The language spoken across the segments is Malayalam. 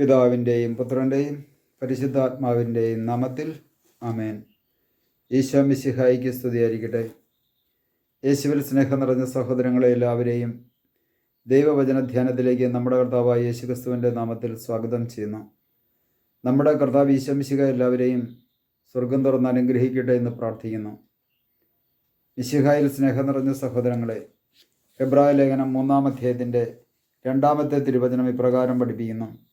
പിതാവിന്റെയും പുത്രന്റെയും പരിശുദ്ധാത്മാവിന്റെയും നാമത്തിൽ അമേൻ ഈശോ മിശിഹായിക്ക് സ്തുതിയായിരിക്കട്ടെ. യേശുവിൽ സ്നേഹം നിറഞ്ഞ സഹോദരങ്ങളെ എല്ലാവരെയും ദൈവവചന ധ്യാനത്തിലേക്ക് നമ്മുടെ കർത്താവായ യേശു ക്രിസ്തുവിന്റെ നാമത്തിൽ സ്വാഗതം ചെയ്യുന്നു. നമ്മുടെ കർത്താവ് ഈശോ മിശിഹ എല്ലാവരെയും സ്വർഗം തുറന്ന് അനുഗ്രഹിക്കട്ടെ എന്ന് പ്രാർത്ഥിക്കുന്നു. മിശിഹായിൽ സ്നേഹം നിറഞ്ഞ സഹോദരങ്ങളെ ഹെബ്രായ ലേഖനം മൂന്നാം അധ്യായത്തിന്റെ രണ്ടാമത്തെ തിരുവചനം ഇപ്രകാരം പഠിപ്പിക്കുന്നു.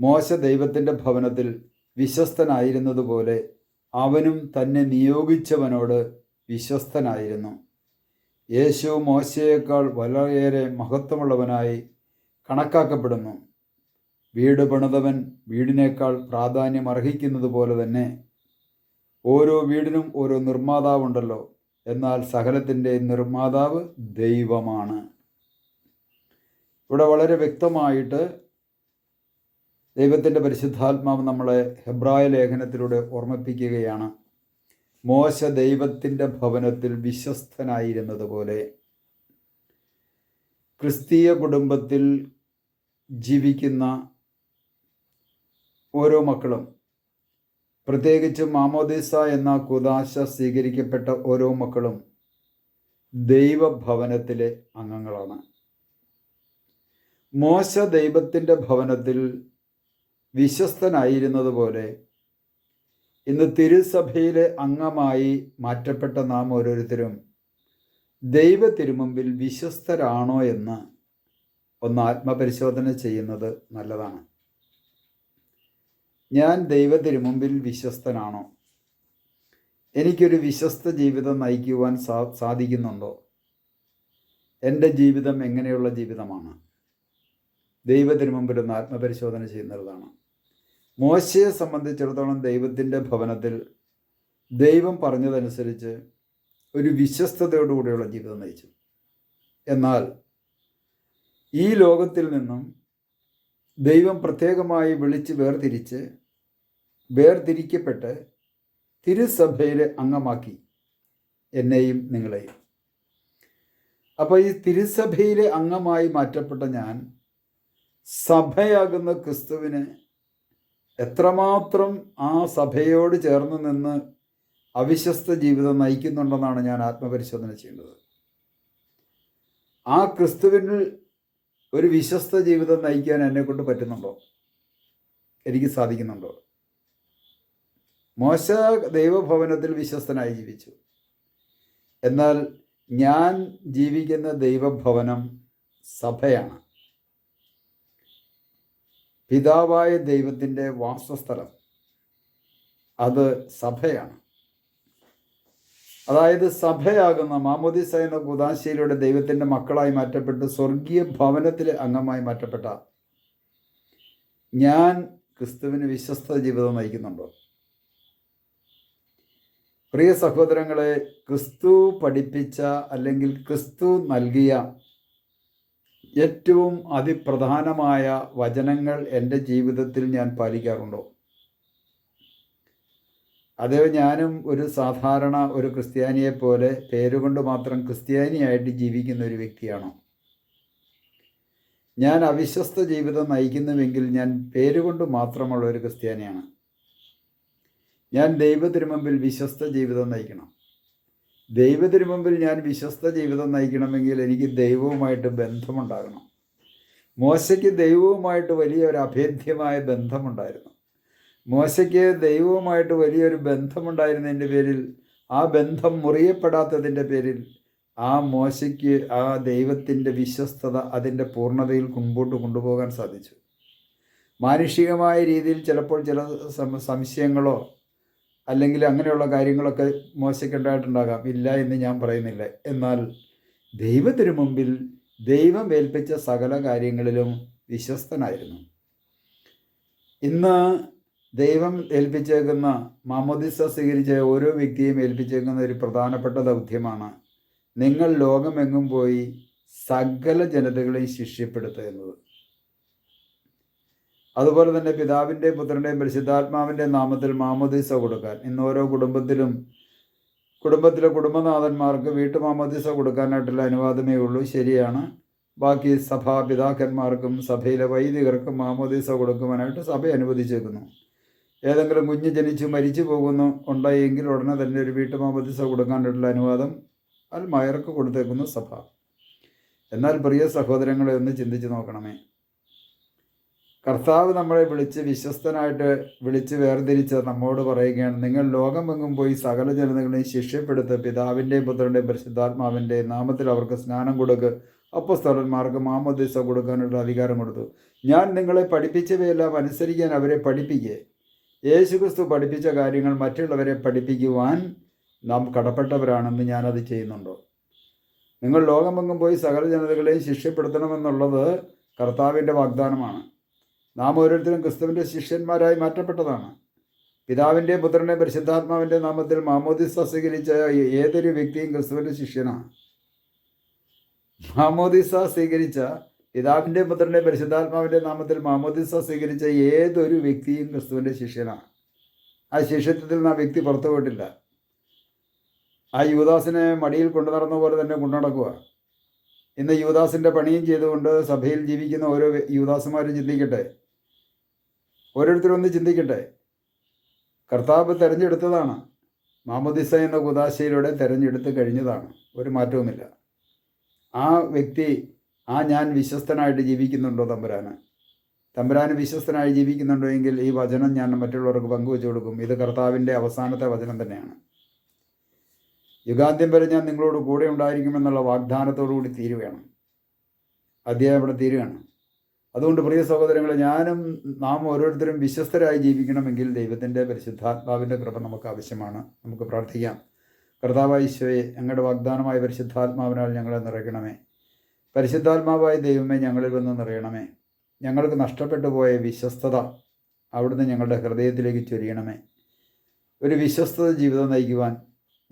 മോശ ദൈവത്തിന്റെ ഭവനത്തിൽ വിശ്വസ്തനായിരുന്നതുപോലെ അവനും തന്നെ നിയോഗിച്ചവനോട് വിശ്വസ്തനായിരുന്നു. യേശു മോശയേക്കാൾ വളരെയേറെ മഹത്വമുള്ളവനായി കണക്കാക്കപ്പെടുന്നു. വീട് പണിതവൻ വീടിനേക്കാൾ പ്രാധാന്യം അർഹിക്കുന്നത് പോലെ തന്നെ ഓരോ വീടിനും ഓരോ നിർമ്മാതാവുണ്ടല്ലോ. എന്നാൽ സകലത്തിന്റെ നിർമ്മാതാവ് ദൈവമാണ്. ഇവിടെ വളരെ വ്യക്തമായിട്ട് ദൈവത്തിന്റെ പരിശുദ്ധാത്മാവ് നമ്മളെ ഹെബ്രായ ലേഖനത്തിലൂടെ ഓർമ്മിപ്പിക്കുകയാണ്. മോശ ദൈവത്തിന്റെ ഭവനത്തിൽ വിശ്വസ്തനായിരുന്നത് പോലെ ക്രിസ്തീയ കുടുംബത്തിൽ ജീവിക്കുന്ന ഓരോ മക്കളും പ്രത്യേകിച്ച് മാമോദിസ എന്ന കുദാശ സ്വീകരിക്കപ്പെട്ട ഓരോ മക്കളും ദൈവഭവനത്തിലെ അംഗങ്ങളാണ്. മോശ ദൈവത്തിന്റെ ഭവനത്തിൽ വിശ്വസ്തനായിരുന്നത് പോലെ ഇന്ന് തിരുസഭയിലെ അംഗമായി മാറ്റപ്പെട്ട നാം ഓരോരുത്തരും ദൈവ തിരുമുമ്പിൽ വിശ്വസ്തരാണോ എന്ന് ഒന്ന് ആത്മപരിശോധന ചെയ്യുന്നത് നല്ലതാണ്. ഞാൻ ദൈവ തിരുമുമ്പിൽ വിശ്വസ്തനാണോ? എനിക്കൊരു വിശ്വസ്ത ജീവിതം നയിക്കുവാൻ സാ സാധിക്കുന്നുണ്ടോ? എന്റെ ജീവിതം എങ്ങനെയുള്ള ജീവിതമാണ്? ദൈവത്തിന് മുമ്പിൽ ഒന്ന് ആത്മപരിശോധന ചെയ്യുന്നതാണ്. മോശയെ സംബന്ധിച്ചിടത്തോളം ദൈവത്തിന്റെ ഭവനത്തിൽ ദൈവം പറഞ്ഞതനുസരിച്ച് ഒരു വിശ്വസ്തയോടുകൂടിയുള്ള ജീവിതം നയിച്ചു. എന്നാൽ ഈ ലോകത്തിൽ നിന്നും ദൈവം പ്രത്യേകമായി വിളിച്ച് വേർതിരിച്ച് വേർതിരിക്കപ്പെട്ട് തിരുസഭയിലെ അംഗമാക്കി എന്നെയും നിങ്ങളെയും. അപ്പോൾ ഈ തിരുസഭയിലെ അംഗമായി മാറ്റപ്പെട്ട ഞാൻ സഭയാകുന്ന ക്രിസ്തുവിന് എത്രമാത്രം ആ സഭയോട് ചേർന്ന് നിന്ന് അവിശ്വസ്ത ജീവിതം നയിക്കുന്നുണ്ടെന്നാണ് ഞാൻ ആത്മപരിശോധന ചെയ്യേണ്ടത്. ആ ക്രിസ്തുവിന് ഒരു വിശ്വസ്ത ജീവിതം നയിക്കാൻ എന്നെക്കൊണ്ട് പറ്റുന്നുണ്ടോ? എനിക്ക് സാധിക്കുന്നുണ്ടോ? മോശ ദൈവഭവനത്തിൽ വിശ്വസ്തനായി ജീവിച്ചു. എന്നാൽ ഞാൻ ജീവിക്കുന്ന ദൈവഭവനം സഭയാണ്. പിതാവായ ദൈവത്തിന്റെ വാസസ്ഥലം അത് സഭയാണ്. അതായത് സഭയാകുന്ന മാമോദിസ എന്ന കുദാശയിലൂടെ ദൈവത്തിന്റെ മക്കളായി മാറ്റപ്പെട്ട് സ്വർഗീയ ഭവനത്തിലെ അംഗമായി മാറ്റപ്പെട്ട ഞാൻ ക്രിസ്തുവിന് വിശ്വസ്ത ജീവിതം നയിക്കുന്നുണ്ടോ? പ്രിയ സഹോദരങ്ങളെ ക്രിസ്തു പഠിപ്പിച്ച അല്ലെങ്കിൽ ക്രിസ്തു നൽകിയ ഏറ്റവും അതിപ്രധാനമായ വചനങ്ങൾ എന്റെ ജീവിതത്തിൽ ഞാൻ പാലിക്കാറുണ്ടോ? അതേ ഞാനും ഒരു സാധാരണ ഒരു ക്രിസ്ത്യാനിയെ പോലെ പേരുകൊണ്ട് മാത്രം ക്രിസ്ത്യാനിയായിട്ട് ജീവിക്കുന്ന ഒരു വ്യക്തിയാണോ? ഞാൻ അവിശ്വസ്ത ജീവിതം നയിക്കുന്നുവെങ്കിൽ ഞാൻ പേരുകൊണ്ട് മാത്രമുള്ള ഒരു ക്രിസ്ത്യാനിയാണ്. ഞാൻ ദൈവത്തിനു മുമ്പിൽ വിശ്വസ്ത ജീവിതം നയിക്കണം. ദൈവത്തിനു മുമ്പിൽ ഞാൻ വിശ്വസ്ത ജീവിതം നയിക്കണമെങ്കിൽ എനിക്ക് ദൈവവുമായിട്ട് ബന്ധമുണ്ടാകണം. മോശയ്ക്ക് ദൈവവുമായിട്ട് വലിയ ഒരു അഭേദ്യമായ ബന്ധമുണ്ടായിരുന്നു. മോശയ്ക്ക് ദൈവവുമായിട്ട് വലിയൊരു ബന്ധമുണ്ടായിരുന്നതിന്റെ പേരിൽ ആ ബന്ധം മുറിയപ്പെടാത്തതിന്റെ പേരിൽ ആ മോശയ്ക്ക് ആ ദൈവത്തിന്റെ വിശ്വസ്തത അതിന്റെ പൂർണതയിൽ മുമ്പോട്ട് കൊണ്ടുപോകാൻ സാധിച്ചു. മാനുഷികമായ രീതിയിൽ ചിലപ്പോൾ ചില സംശയങ്ങളോ അല്ലെങ്കിൽ അങ്ങനെയുള്ള കാര്യങ്ങളൊക്കെ മോശക്കേണ്ടതായിട്ടുണ്ടാകാം ഇല്ല എന്ന് ഞാൻ പറയുന്നില്ല. എന്നാൽ ദൈവത്തിനു മുമ്പിൽ ദൈവം ഏൽപ്പിച്ച സകല കാര്യങ്ങളിലും വിശ്വസ്തനായിരുന്നു. ഇന്ന് ദൈവം ഏൽപ്പിച്ചേക്കുന്ന മാമോദിസ സ്വീകരിച്ച ഓരോ വ്യക്തിയും ഏൽപ്പിച്ചേക്കുന്ന ഒരു പ്രധാനപ്പെട്ട ദൗത്യമാണ് നിങ്ങൾ ലോകമെങ്ങും പോയി സകല ജനതകളെയും ശിഷ്യപ്പെടുത്തുക എന്നത്. അതുപോലെ തന്നെ പിതാവിന്റെയും പുത്രന്റെയും പരിശുദ്ധാത്മാവിന്റെ നാമത്തിൽ മാമോദീസ കൊടുക്കാൻ. ഇന്ന് ഓരോ കുടുംബത്തിലും കുടുംബത്തിലെ കുടുംബനാഥന്മാർക്ക് വീട്ടു മാമോദീസ കൊടുക്കാനായിട്ടുള്ള അനുവാദമേ ഉള്ളൂ. ശരിയാണ്. ബാക്കി സഭാ പിതാക്കന്മാർക്കും സഭയിലെ വൈദികർക്കും മാമോദീസ കൊടുക്കുവാനായിട്ട് സഭ അനുവദിച്ചേക്കുന്നു. ഏതെങ്കിലും കുഞ്ഞ് ജനിച്ച് മരിച്ചു പോകുന്നു ഉണ്ടായെങ്കിൽ ഉടനെ തന്നെ ഒരു വീട്ടു മാമോദീസ കൊടുക്കാനായിട്ടുള്ള അനുവാദം അൽമായർക്ക് കൊടുത്തേക്കുന്നു സഭ. എന്നാൽ പ്രിയ സഹോദരങ്ങളെ ഒന്ന് ചിന്തിച്ച് നോക്കണമേ. കർത്താവ് നമ്മളെ വിളിച്ച് വിശ്വസ്തനായിട്ട് വിളിച്ച് വേർതിരിച്ച് നമ്മോട് പറയുകയാണ്. നിങ്ങൾ ലോകമെങ്ങും പോയി സകല ജനതകളെയും ശിക്ഷപ്പെടുത്ത് പിതാവിന്റെയും പുത്രന്റെയും പരിശുദ്ധാത്മാവിന്റെയും നാമത്തിൽ അവർക്ക് സ്നാനം കൊടുക്കുക അപ്പസ്തോലന്മാർക്ക് മാമോദിസ കൊടുക്കാനുള്ള അധികാരം കൊടുത്തു. ഞാൻ നിങ്ങളെ പഠിപ്പിച്ചവയെല്ലാം അനുസരിക്കാൻ അവരെ പഠിപ്പിക്കുക യേശുക്രിസ്തു പഠിപ്പിച്ച കാര്യങ്ങൾ മറ്റുള്ളവരെ പഠിപ്പിക്കുവാൻ നാം കടപ്പെട്ടവരാണെന്ന് ഞാനത് ചെയ്യുന്നുണ്ടോ? നിങ്ങൾ ലോകമെങ്ങും പോയി സകല ജനതകളെയും ശിക്ഷപ്പെടുത്തണമെന്നുള്ളത് കർത്താവിന്റെ വാഗ്ദാനമാണ്. നാം ഓരോരുത്തരും ക്രിസ്തുവിന്റെ ശിഷ്യന്മാരായി മാറ്റപ്പെട്ടതാണ്. പിതാവിന്റെ പുത്രനെ പരിശുദ്ധാത്മാവിന്റെ നാമത്തിൽ മാമോദിസ സ്വീകരിച്ച ഏതൊരു വ്യക്തിയും ക്രിസ്തുവിന്റെ ശിഷ്യനാണ്. മാമോദിസ സ്വീകരിച്ച പിതാവിന്റെ പുത്രന്റെ പരിശുദ്ധാത്മാവിന്റെ നാമത്തിൽ മാമോദിസ സ്വീകരിച്ച ഏതൊരു വ്യക്തിയും ക്രിസ്തുവിന്റെ ശിഷ്യനാണ്. ആ ശിഷ്യത്വത്തിൽ നിന്ന് ആ വ്യക്തി പുറത്തു പോയിട്ടില്ല. ആ യുവദാസിനെ മടിയിൽ കൊണ്ടു നടന്ന പോലെ തന്നെ കൊണ്ടുനടക്കുക ഇന്ന് യുവദാസിന്റെ പണിയും ചെയ്തുകൊണ്ട് സഭയിൽ ജീവിക്കുന്ന ഓരോ യുവദാസന്മാരും ചിന്തിക്കട്ടെ. ഓരോരുത്തരും ഒന്ന് ചിന്തിക്കട്ടെ. കർത്താവ് തിരഞ്ഞെടുത്തതാണ്. മാമോദിസ എന്ന കുദാശയിലൂടെ തിരഞ്ഞെടുത്ത് കഴിഞ്ഞതാണ്. ഒരു മാറ്റവുമില്ല. ആ വ്യക്തി ആ ഞാൻ വിശ്വസ്തനായിട്ട് ജീവിക്കുന്നുണ്ടോ തമ്പുരാന്? തമ്പുരാന് വിശ്വസ്തനായി ജീവിക്കുന്നുണ്ടോ എങ്കിൽ ഈ വചനം ഞാൻ മറ്റുള്ളവർക്ക് പങ്കുവെച്ചു കൊടുക്കും. ഇത് കർത്താവിന്റെ അവസാനത്തെ വചനം തന്നെയാണ്. യുഗാന്ത്യം വരെ ഞാൻ നിങ്ങളോട് കൂടെ ഉണ്ടായിരിക്കുമെന്നുള്ള വാഗ്ദാനത്തോടു കൂടി തീരുകയാണ്. അധ്യായം ഇവിടെ തീരുകയാണ്. അതുകൊണ്ട് പ്രിയ സഹോദരങ്ങളെ ഞാനും നാം ഓരോരുത്തരും വിശ്വസ്തരായി ജീവിക്കണമെങ്കിൽ ദൈവത്തിന്റെ പരിശുദ്ധാത്മാവിന്റെ കൃപ നമുക്ക് ആവശ്യമാണ്. നമുക്ക് പ്രാർത്ഥിക്കാം. കർത്താവായ ഈശോയെ ഞങ്ങളുടെ വാഗ്ദാനമായ പരിശുദ്ധാത്മാവിനാൽ ഞങ്ങളെ നിറയ്ക്കണമേ. പരിശുദ്ധാത്മാവായ ദൈവമേ ഞങ്ങളിൽ വന്ന് നിറയണമേ. ഞങ്ങൾക്ക് നഷ്ടപ്പെട്ടു പോയ വിശ്വസ്തത അവിടുന്ന് ഞങ്ങളുടെ ഹൃദയത്തിലേക്ക് ചൊരിയണമേ. ഒരു വിശ്വസ്തത ജീവിതം നയിക്കുവാൻ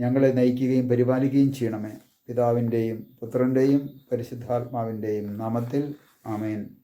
ഞങ്ങളെ നയിക്കുകയും പരിപാലിക്കുകയും ചെയ്യണമേ. പിതാവിന്റെയും പുത്രന്റെയും പരിശുദ്ധാത്മാവിന്റെയും നാമത്തിൽ ആമേൻ.